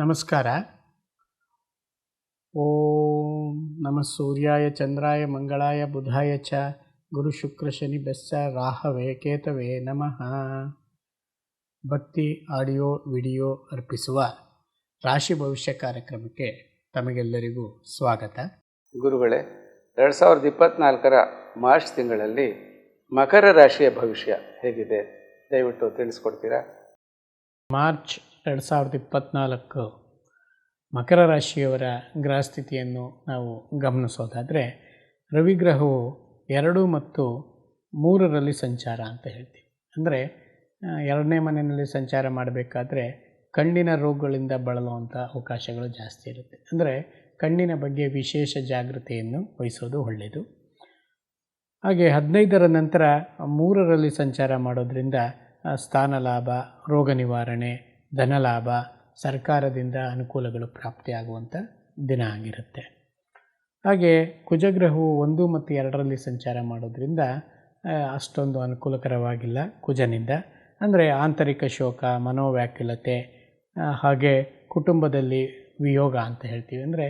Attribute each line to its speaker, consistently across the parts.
Speaker 1: ನಮಸ್ಕಾರ. ಓಂ ನಮ ಸೂರ್ಯಾಯ ಚಂದ್ರಾಯ ಮಂಗಳಾಯ ಬುಧಾಯ ಚ. ಗುರು ಶುಕ್ರ ಶನಿ ಬೆಸ್ಸ ರಾಹವೇ ಕೇತವೇ ನಮಃ. ಭಕ್ತಿ ಆಡಿಯೋ ವಿಡಿಯೋ ಅರ್ಪಿಸುವ ರಾಶಿ ಭವಿಷ್ಯ ಕಾರ್ಯಕ್ರಮಕ್ಕೆ ತಮಗೆಲ್ಲರಿಗೂ ಸ್ವಾಗತ.
Speaker 2: ಗುರುಗಳೇ ಎರಡು ಸಾವಿರದ ಇಪ್ಪತ್ತ್ನಾಲ್ಕರ ಮಾರ್ಚ್ ತಿಂಗಳಲ್ಲಿ ಮಕರ ರಾಶಿಯ ಭವಿಷ್ಯ ಹೇಗಿದೆ? ದಯವಿಟ್ಟು ತಿಳಿಸ್ಕೊಡ್ತೀರಾ?
Speaker 1: ಮಾರ್ಚ್ ಎರಡು ಸಾವಿರದ ಇಪ್ಪತ್ತ್ನಾಲ್ಕು ಮಕರ ರಾಶಿಯವರ ಗ್ರಹಸ್ಥಿತಿಯನ್ನು ನಾವು ಗಮನಿಸೋದಾದರೆ ರವಿಗ್ರಹವು ಎರಡು ಮತ್ತು ಮೂರರಲ್ಲಿ ಸಂಚಾರ ಅಂತ ಹೇಳ್ತೀವಿ. ಅಂದರೆ ಎರಡನೇ ಮನೆಯಲ್ಲಿ ಸಂಚಾರ ಮಾಡಬೇಕಾದ್ರೆ ಕಣ್ಣಿನ ರೋಗಗಳಿಂದ ಬಳಲುವಂಥ ಅವಕಾಶಗಳು ಜಾಸ್ತಿ ಇರುತ್ತೆ. ಅಂದರೆ ಕಣ್ಣಿನ ಬಗ್ಗೆ ವಿಶೇಷ ಜಾಗೃತೆಯನ್ನು ವಹಿಸೋದು ಒಳ್ಳೆಯದು ಹಾಗೆ ಹದಿನೈದರ ನಂತರ ಮೂರರಲ್ಲಿ ಸಂಚಾರ ಮಾಡೋದರಿಂದ ಸ್ಥಾನ ಲಾಭ, ರೋಗ ನಿವಾರಣೆ ಧನಲಾಭ ಸರ್ಕಾರದಿಂದ ಅನುಕೂಲಗಳು ಪ್ರಾಪ್ತಿಯಾಗುವಂಥ ದಿನ ಆಗಿರುತ್ತೆ. ಹಾಗೆ ಕುಜಗ್ರಹವು ಒಂದು ಮತ್ತು ಎರಡರಲ್ಲಿ ಸಂಚಾರ ಮಾಡೋದ್ರಿಂದ ಅಷ್ಟೊಂದು ಅನುಕೂಲಕರವಾಗಿಲ್ಲ ಕುಜನಿಂದ. ಅಂದರೆ ಆಂತರಿಕ ಶೋಕ, ಮನೋವ್ಯಾಕುಲತೆ ಹಾಗೆ ಕುಟುಂಬದಲ್ಲಿ ವಿಯೋಗ ಅಂತ ಹೇಳ್ತೀವಿ. ಅಂದರೆ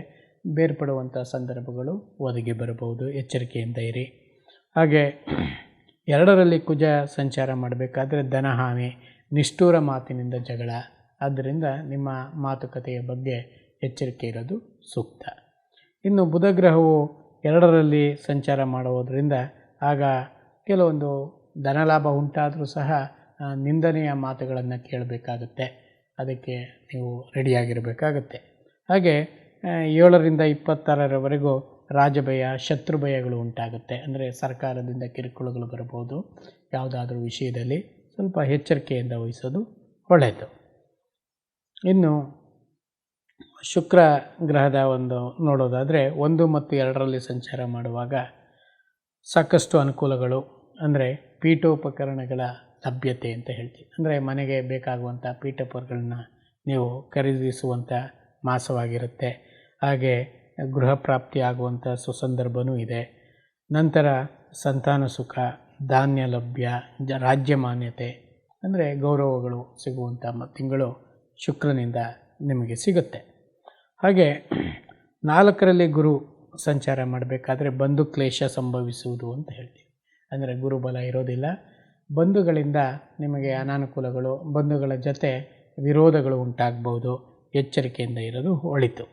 Speaker 1: ಬೇರ್ಪಡುವಂಥ ಸಂದರ್ಭಗಳು ಒದಗಿ ಬರಬಹುದು, ಎಚ್ಚರಿಕೆಯಿಂದ ಇರಿ. ಹಾಗೆ ಎರಡರಲ್ಲಿ ಕುಜ ಸಂಚಾರ ಮಾಡಬೇಕಾದ್ರೆ ಧನಹಾನಿ ನಿಷ್ಠೂರ ಮಾತಿನಿಂದ ಜಗಳ. ಆದ್ದರಿಂದ ನಿಮ್ಮ ಮಾತುಕತೆಯ ಬಗ್ಗೆ ಎಚ್ಚರಿಕೆ ಇರೋದು ಸೂಕ್ತ. ಇನ್ನು ಬುಧಗ್ರಹವು ಎರಡರಲ್ಲಿ ಸಂಚಾರ ಮಾಡುವುದರಿಂದ ಆಗ ಕೆಲವೊಂದು ಧನಲಾಭ ಉಂಟಾದರೂ ಸಹ ನಿಂದನೆಯ ಮಾತುಗಳನ್ನು ಕೇಳಬೇಕಾಗುತ್ತೆ. ಅದಕ್ಕೆ ನೀವು ರೆಡಿಯಾಗಿರಬೇಕಾಗತ್ತೆ. ಹಾಗೆ ಏಳರಿಂದ ಇಪ್ಪತ್ತಾರರವರೆಗೂ ರಾಜಭಯ, ಶತ್ರುಭಯಗಳು ಉಂಟಾಗುತ್ತೆ. ಅಂದರೆ ಸರ್ಕಾರದಿಂದ ಕಿರುಕುಳಗಳು ಬರಬಹುದು. ಯಾವುದಾದ್ರೂ ವಿಷಯದಲ್ಲಿ ಸ್ವಲ್ಪ ಎಚ್ಚರಿಕೆಯಿಂದ ವಹಿಸೋದು ಒಳ್ಳೆಯದು. ಇನ್ನು ಶುಕ್ರ ಗ್ರಹದ ಒಂದು ನೋಡೋದಾದರೆ ಒಂದು ಮತ್ತು ಎರಡರಲ್ಲಿ ಸಂಚಾರ ಮಾಡುವಾಗ ಸಾಕಷ್ಟು ಅನುಕೂಲಗಳು, ಅಂದರೆ ಪೀಠೋಪಕರಣಗಳ ಲಭ್ಯತೆ ಅಂತ ಹೇಳ್ತೀವಿ. ಅಂದರೆ ಮನೆಗೆ ಬೇಕಾಗುವಂಥ ಪೀಠೋಪಕರಣಗಳನ್ನ ನೀವು ಖರೀದಿಸುವಂಥ ಮಾಸವಾಗಿರುತ್ತೆ. ಹಾಗೆ ಗೃಹ ಪ್ರಾಪ್ತಿ ಆಗುವಂಥ ಸುಸಂದರ್ಭವೂ ಇದೆ. ನಂತರ ಸಂತಾನ ಸುಖ ಧಾನ್ಯ ಲಭ್ಯ, ಜ ರಾಜ್ಯ ಮಾನ್ಯತೆ ಅಂದರೆ ಗೌರವಗಳು ಸಿಗುವಂಥ ತಿಂಗಳು ಶುಕ್ರನಿಂದ ನಿಮಗೆ ಸಿಗುತ್ತೆ. ಹಾಗೆ ನಾಲ್ಕರಲ್ಲಿ ಗುರು ಸಂಚಾರ ಮಾಡಬೇಕಾದ್ರೆ ಬಂಧು ಕ್ಲೇಶ ಸಂಭವಿಸುವುದು ಅಂತ ಹೇಳ್ತೀವಿ. ಅಂದರೆ ಗುರುಬಲ ಇರೋದಿಲ್ಲ. ಬಂಧುಗಳಿಂದ ನಿಮಗೆ ಅನಾನುಕೂಲಗಳು, ಬಂಧುಗಳ ಜೊತೆ ವಿರೋಧಗಳು ಉಂಟಾಗ್ಬೋದು, ಎಚ್ಚರಿಕೆಯಿಂದ ಇರೋದು ಒಳಿತು.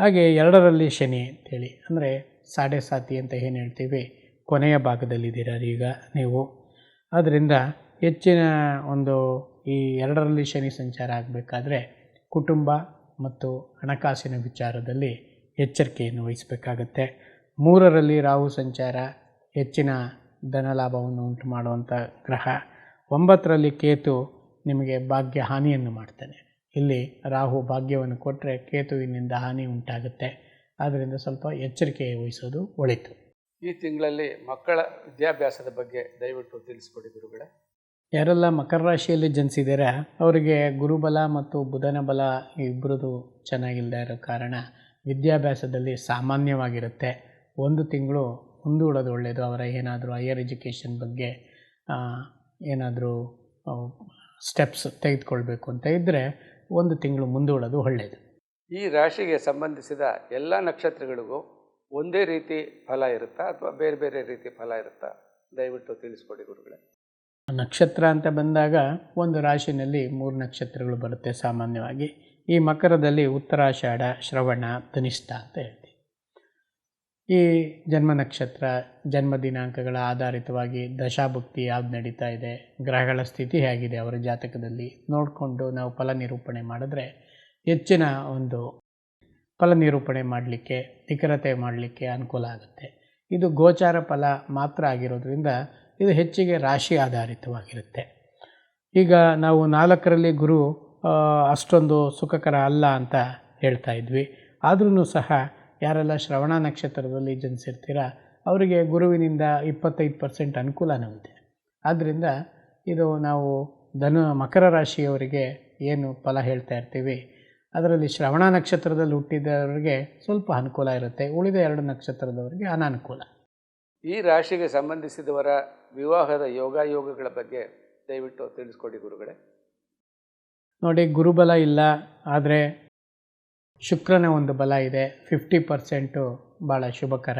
Speaker 1: ಹಾಗೆ ಎರಡರಲ್ಲಿ ಶನಿ ಅಂತೇಳಿ ಅಂದರೆ ಸಾಡೆ ಸಾತಿ ಅಂತ ಏನು ಹೇಳ್ತೀವಿ? ಕೊನೆಯ ಭಾಗದಲ್ಲಿದ್ದೀರ ಈಗ ನೀವು? ಆದ್ದರಿಂದ ಹೆಚ್ಚಿನ ಒಂದು ಈ ಎರಡರಲ್ಲಿ ಶನಿ ಸಂಚಾರ ಆಗಬೇಕಾದ್ರೆ ಕುಟುಂಬ ಮತ್ತು ಹಣಕಾಸಿನ ವಿಚಾರದಲ್ಲಿ ಎಚ್ಚರಿಕೆಯನ್ನು ವಹಿಸಬೇಕಾಗತ್ತೆ. ಮೂರರಲ್ಲಿ ರಾಹು ಸಂಚಾರ, ಹೆಚ್ಚಿನ ಧನಲಾಭವನ್ನು ಉಂಟು ಮಾಡುವಂಥ ಗ್ರಹ. ಒಂಬತ್ತರಲ್ಲಿ ಕೇತು ನಿಮಗೆ ಭಾಗ್ಯ ಹಾನಿಯನ್ನು ಮಾಡ್ತಾನೆ. ಇಲ್ಲಿ ರಾಹು ಭಾಗ್ಯವನ್ನು ಕೊಟ್ಟರೆ ಕೇತುವಿನಿಂದ ಹಾನಿ ಉಂಟಾಗುತ್ತೆ. ಆದ್ದರಿಂದ ಸ್ವಲ್ಪ ಎಚ್ಚರಿಕೆ ವಹಿಸೋದು ಒಳಿತು.
Speaker 2: ಈ ತಿಂಗಳಲ್ಲಿ ಮಕ್ಕಳ ವಿದ್ಯಾಭ್ಯಾಸದ ಬಗ್ಗೆ ದಯವಿಟ್ಟು ತಿಳಿಸ್ಕೊಡಿ ಗುರುಗಳೇ.
Speaker 1: ಯಾರೆಲ್ಲ ಮಕರ ರಾಶಿಯಲ್ಲಿ ಜನಿಸಿದ್ದಾರೆ ಅವರಿಗೆ ಗುರುಬಲ ಮತ್ತು ಬುಧನ ಬಲ ಇಬ್ಬರದು ಚೆನ್ನಾಗಿಲ್ಲದೆ ಇರೋ ಕಾರಣ ವಿದ್ಯಾಭ್ಯಾಸದಲ್ಲಿ ಸಾಮಾನ್ಯವಾಗಿರುತ್ತೆ. ಒಂದು ತಿಂಗಳು ಮುಂದೂಡೋದು ಒಳ್ಳೆಯದು ಅವರ ಏನಾದರೂ ಹೈಯರ್ ಎಜುಕೇಷನ್ ಬಗ್ಗೆ ಏನಾದರೂ ಸ್ಟೆಪ್ಸ್ ತೆಗೆದುಕೊಳ್ಬೇಕು ಅಂತ ಇದ್ದರೆ ಒಂದು ತಿಂಗಳು ಮುಂದೂಡೋದು ಒಳ್ಳೆಯದು
Speaker 2: ಈ ರಾಶಿಗೆ ಸಂಬಂಧಿಸಿದ ಎಲ್ಲ ನಕ್ಷತ್ರಗಳಿಗೂ ಒಂದೇ ರೀತಿ ಫಲ ಇರುತ್ತಾ ಅಥವಾ ಬೇರೆ ಬೇರೆ ರೀತಿ ಫಲ ಇರುತ್ತಾ? ದಯವಿಟ್ಟು ತಿಳಿಸ್ಕೊಡಿ ಗುರುಗಳೇ.
Speaker 1: ನಕ್ಷತ್ರ ಅಂತ ಬಂದಾಗ ಒಂದು ರಾಶಿನಲ್ಲಿ ಮೂರು ನಕ್ಷತ್ರಗಳು ಬರುತ್ತೆ ಸಾಮಾನ್ಯವಾಗಿ. ಈ ಮಕರದಲ್ಲಿ ಉತ್ತರಾಷಾಢ, ಶ್ರವಣ, ಧನಿಷ್ಠ ಅಂತ ಹೇಳ್ತೀವಿ. ಈ ಜನ್ಮ ನಕ್ಷತ್ರ, ಜನ್ಮ ದಿನಾಂಕಗಳ ಆಧಾರಿತವಾಗಿ ದಶಾಭುಕ್ತಿ ಯಾವ್ದು ನಡೀತಾ ಇದೆ, ಗ್ರಹಗಳ ಸ್ಥಿತಿ ಹೇಗಿದೆ, ಅವರ ಜಾತಕದಲ್ಲಿ ನೋಡಿಕೊಂಡು ನಾವು ಫಲ ನಿರೂಪಣೆ ಮಾಡಿದ್ರೆ ಹೆಚ್ಚಿನ ಒಂದು ಫಲ ನಿರೂಪಣೆ ಮಾಡಲಿಕ್ಕೆ, ನಿಖರತೆ ಮಾಡಲಿಕ್ಕೆ ಅನುಕೂಲ ಆಗುತ್ತೆ. ಇದು ಗೋಚಾರ ಫಲ ಮಾತ್ರ ಆಗಿರೋದ್ರಿಂದ ಇದು ಹೆಚ್ಚಿಗೆ ರಾಶಿ ಆಧಾರಿತವಾಗಿರುತ್ತೆ. ಈಗ ನಾವು ನಾಲ್ಕರಲ್ಲಿ ಗುರು ಅಷ್ಟೊಂದು ಸುಖಕರ ಅಲ್ಲ ಅಂತ ಹೇಳ್ತಾ ಇದ್ವಿ. ಆದ್ರೂ ಸಹ ಯಾರೆಲ್ಲ ಶ್ರವಣ ನಕ್ಷತ್ರದಲ್ಲಿ ಜನಿಸಿರ್ತೀರ, ಅವರಿಗೆ ಗುರುವಿನಿಂದ ಇಪ್ಪತ್ತೈದು ಪರ್ಸೆಂಟ್ ಅನುಕೂಲನೂ ಇದೆ ಆದ್ದರಿಂದ ಇದು ನಾವು ಧನು ಮಕರ ರಾಶಿಯವರಿಗೆ ಏನು ಫಲ ಹೇಳ್ತಾ ಇರ್ತೀವಿ? ಅದರಲ್ಲಿ ಶ್ರವಣ ನಕ್ಷತ್ರದಲ್ಲಿ ಹುಟ್ಟಿದವರಿಗೆ ಸ್ವಲ್ಪ ಅನುಕೂಲ ಇರುತ್ತೆ. ಉಳಿದ ಎರಡು ನಕ್ಷತ್ರದವರಿಗೆ ಅನಾನುಕೂಲ.
Speaker 2: ಈ ರಾಶಿಗೆ ಸಂಬಂಧಿಸಿದವರ ವಿವಾಹದ ಯೋಗಾಯೋಗಗಳ ಬಗ್ಗೆ ದಯವಿಟ್ಟು ತಿಳಿಸ್ಕೊಡಿ ಗುರುಗಳೇ.
Speaker 1: ನೋಡಿ ಗುರುಬಲ ಇಲ್ಲ ಆದರೆ ಶುಕ್ರನ ಒಂದು ಬಲ ಇದೆ. ಫಿಫ್ಟಿ ಪರ್ಸೆಂಟು ಭಾಳ ಶುಭಕರ.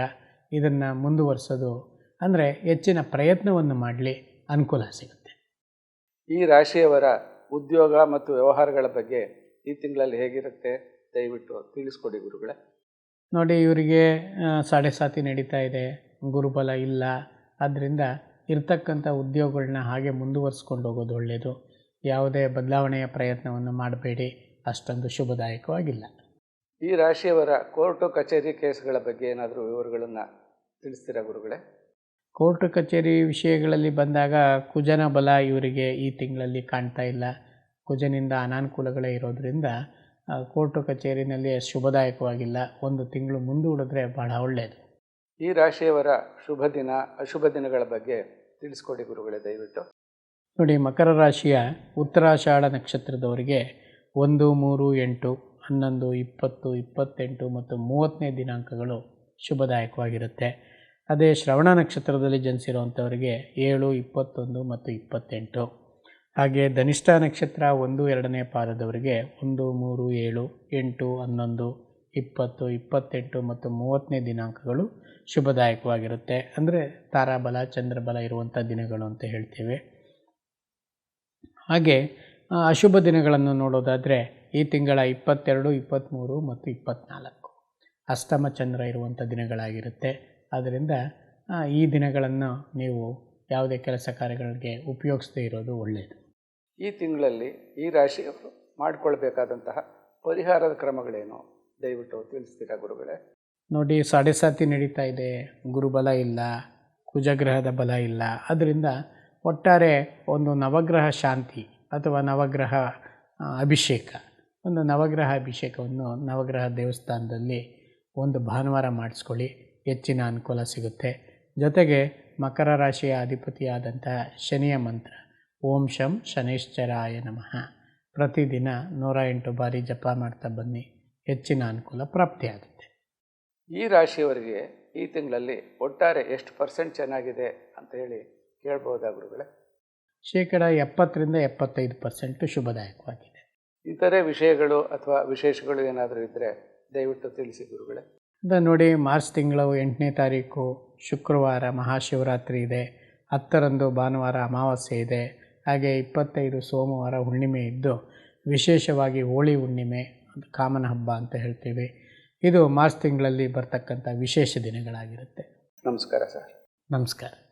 Speaker 1: ಇದನ್ನು ಮುಂದುವರಿಸೋದು ಅಂದರೆ ಹೆಚ್ಚಿನ ಪ್ರಯತ್ನವನ್ನು ಮಾಡಲಿ ಅನುಕೂಲ ಸಿಗುತ್ತೆ.
Speaker 2: ಈ ರಾಶಿಯವರ ಉದ್ಯೋಗ ಮತ್ತು ವ್ಯವಹಾರಗಳ ಬಗ್ಗೆ ಈ ತಿಂಗಳಲ್ಲಿ ಹೇಗಿರುತ್ತೆ? ದಯವಿಟ್ಟು ತಿಳಿಸ್ಕೊಡಿ ಗುರುಗಳೇ.
Speaker 1: ನೋಡಿ ಇವರಿಗೆ ಸಾಡೆ ಸಾತಿ ನಡೀತಾ ಇದೆ. ಗುರುಬಲ ಇಲ್ಲ. ಆದ್ದರಿಂದ ಇರ್ತಕ್ಕಂಥ ಉದ್ಯೋಗಗಳನ್ನ ಹಾಗೆ ಮುಂದುವರಿಸ್ಕೊಂಡು ಹೋಗೋದು ಒಳ್ಳೆಯದು ಯಾವುದೇ ಬದಲಾವಣೆಯ ಪ್ರಯತ್ನವನ್ನು ಮಾಡಬೇಡಿ. ಅಷ್ಟೊಂದು ಶುಭದಾಯಕವಾಗಿಲ್ಲ.
Speaker 2: ಈ ರಾಶಿಯವರ ಕೋರ್ಟು ಕಚೇರಿ ಕೇಸ್ಗಳ ಬಗ್ಗೆ ಏನಾದರೂ ವಿವರಗಳನ್ನು ತಿಳಿಸ್ತೀರಾ ಗುರುಗಳೇ?
Speaker 1: ಕೋರ್ಟು ಕಚೇರಿ ವಿಷಯಗಳಲ್ಲಿ ಬಂದಾಗ ಕುಜನ ಬಲ ಇವರಿಗೆ ಈ ತಿಂಗಳಲ್ಲಿ ಕಾಣ್ತಾ ಇಲ್ಲ. ಕುಜನಿಂದ ಅನಾನುಕೂಲಗಳೇ ಇರೋದರಿಂದ ಕೋರ್ಟು ಕಚೇರಿನಲ್ಲಿ ಶುಭದಾಯಕವಾಗಿಲ್ಲ. ಒಂದು ತಿಂಗಳು ಮುಂದೂಡಿದ್ರೆ ಬಹಳ ಒಳ್ಳೆಯದು
Speaker 2: ಈ ರಾಶಿಯವರ ಶುಭ ದಿನ ಅಶುಭ ದಿನಗಳ ಬಗ್ಗೆ ತಿಳಿಸ್ಕೊಡಿ ಗುರುಗಳೇ ದಯವಿಟ್ಟು.
Speaker 1: ನೋಡಿ ಮಕರ ರಾಶಿಯ ಉತ್ತರಾಷಾಢ ನಕ್ಷತ್ರದವರಿಗೆ ಒಂದು ಮೂರು ಎಂಟು ಹನ್ನೊಂದು ಇಪ್ಪತ್ತು ಇಪ್ಪತ್ತೆಂಟು ಮತ್ತು ಮೂವತ್ತನೇ ದಿನಾಂಕಗಳು ಶುಭದಾಯಕವಾಗಿರುತ್ತೆ. ಅದೇ ಶ್ರವಣ ನಕ್ಷತ್ರದಲ್ಲಿ ಜನಿಸಿರುವಂಥವರಿಗೆ ಏಳು ಇಪ್ಪತ್ತೊಂದು ಮತ್ತು ಇಪ್ಪತ್ತೆಂಟು. ಹಾಗೆ ಧನಿಷ್ಠ ನಕ್ಷತ್ರ ಒಂದು, ಎರಡನೇ ಪಾದದವರಿಗೆ ಒಂದು, ಮೂರು, ಏಳು, ಎಂಟು, ಹನ್ನೊಂದು, ಇಪ್ಪತ್ತು, ಇಪ್ಪತ್ತೆಂಟು ಮತ್ತು ಮೂವತ್ತನೇ ದಿನಾಂಕಗಳು ಶುಭದಾಯಕವಾಗಿರುತ್ತೆ. ಅಂದರೆ ತಾರಾಬಲ, ಚಂದ್ರಬಲ ಇರುವಂಥ ದಿನಗಳು ಅಂತ ಹೇಳ್ತೇವೆ. ಹಾಗೆ ಅಶುಭ ದಿನಗಳನ್ನು ನೋಡೋದಾದರೆ ಈ ತಿಂಗಳ ಇಪ್ಪತ್ತೆರಡು, ಇಪ್ಪತ್ತ್ಮೂರು ಮತ್ತು ಇಪ್ಪತ್ತ್ನಾಲ್ಕು ಅಷ್ಟಮ ಚಂದ್ರ ಇರುವಂಥ ದಿನಗಳಾಗಿರುತ್ತೆ. ಆದ್ದರಿಂದ ಈ ದಿನಗಳನ್ನು ನೀವು ಯಾವುದೇ ಕೆಲಸ ಕಾರ್ಯಗಳಿಗೆ ಉಪಯೋಗಿಸದೇ ಇರೋದು ಒಳ್ಳೆಯದು
Speaker 2: ಈ ತಿಂಗಳಲ್ಲಿ ಈ ರಾಶಿಯವರು ಮಾಡಿಕೊಳ್ಬೇಕಾದಂತಹ ಪರಿಹಾರದ ಕ್ರಮಗಳೇನು? ದಯವಿಟ್ಟು ತಿಳಿಸ್ತೀರಾ ಗುರುಗಳೇ?
Speaker 1: ನೋಡಿ, ಸಾಡೆಸಾತಿ ನಡೀತಾ ಇದೆ. ಗುರುಬಲ ಇಲ್ಲ, ಕುಜಗ್ರಹದ ಬಲ ಇಲ್ಲ. ಅದರಿಂದ ಒಟ್ಟಾರೆ ಒಂದು ನವಗ್ರಹ ಶಾಂತಿ ಅಥವಾ ನವಗ್ರಹ ಅಭಿಷೇಕ, ಒಂದು ನವಗ್ರಹ ಅಭಿಷೇಕವನ್ನು ನವಗ್ರಹ ದೇವಸ್ಥಾನದಲ್ಲಿ ಒಂದು ಭಾನುವಾರ ಮಾಡಿಸ್ಕೊಳ್ಳಿ. ಹೆಚ್ಚಿನ ಅನುಕೂಲ ಸಿಗುತ್ತೆ. ಜೊತೆಗೆ ಮಕರ ರಾಶಿಯ ಅಧಿಪತಿಯಾದಂತಹ ಶನಿಯ ಮಂತ್ರ. ಓಂ ಶಂ ಶನೈಶ್ಚರಾಯ ನಮಃ. ಪ್ರತಿದಿನ ನೂರ ಎಂಟು ಬಾರಿ ಜಪ ಮಾಡ್ತಾ ಬನ್ನಿ. ಹೆಚ್ಚಿನ ಅನುಕೂಲ ಪ್ರಾಪ್ತಿಯಾಗುತ್ತೆ.
Speaker 2: ಈ ರಾಶಿಯವರಿಗೆ ಈ ತಿಂಗಳಲ್ಲಿ ಒಟ್ಟಾರೆ ಎಷ್ಟು ಪರ್ಸೆಂಟ್ ಚೆನ್ನಾಗಿದೆ ಅಂತ ಹೇಳಿ ಕೇಳ್ಬೋದಾ ಗುರುಗಳೇ?
Speaker 1: ಶೇಕಡ ಎಪ್ಪತ್ತರಿಂದ ಎಪ್ಪತ್ತೈದು ಪರ್ಸೆಂಟು ಶುಭದಾಯಕವಾಗಿದೆ.
Speaker 2: ಇತರೆ ವಿಷಯಗಳು ಅಥವಾ ವಿಶೇಷಗಳು ಏನಾದರೂ ಇದ್ದರೆ ದಯವಿಟ್ಟು ತಿಳಿಸಿ ಗುರುಗಳೇ.
Speaker 1: ಅಂತ ನೋಡಿ ಮಾರ್ಚ್ ತಿಂಗಳು ಎಂಟನೇ ತಾರೀಕು ಶುಕ್ರವಾರ ಮಹಾಶಿವರಾತ್ರಿ ಇದೆ. ಹತ್ತರಂದು ಭಾನುವಾರ ಅಮಾವಾಸ್ಯೆ ಇದೆ. ಹಾಗೆ ಇಪ್ಪತ್ತೈದು ಸೋಮವಾರ ಹುಣ್ಣಿಮೆ ಇದ್ದು ವಿಶೇಷವಾಗಿ ಹೋಳಿ ಹುಣ್ಣಿಮೆ ಕಾಮನ ಹಬ್ಬ ಅಂತ ಹೇಳ್ತೀವಿ. ಇದು ಮಾರ್ಚ್ ತಿಂಗಳಲ್ಲಿ ಬರ್ತಕ್ಕಂಥ ವಿಶೇಷ ದಿನಗಳಾಗಿರುತ್ತೆ.
Speaker 2: ನಮಸ್ಕಾರ ಸರ್.
Speaker 1: ನಮಸ್ಕಾರ.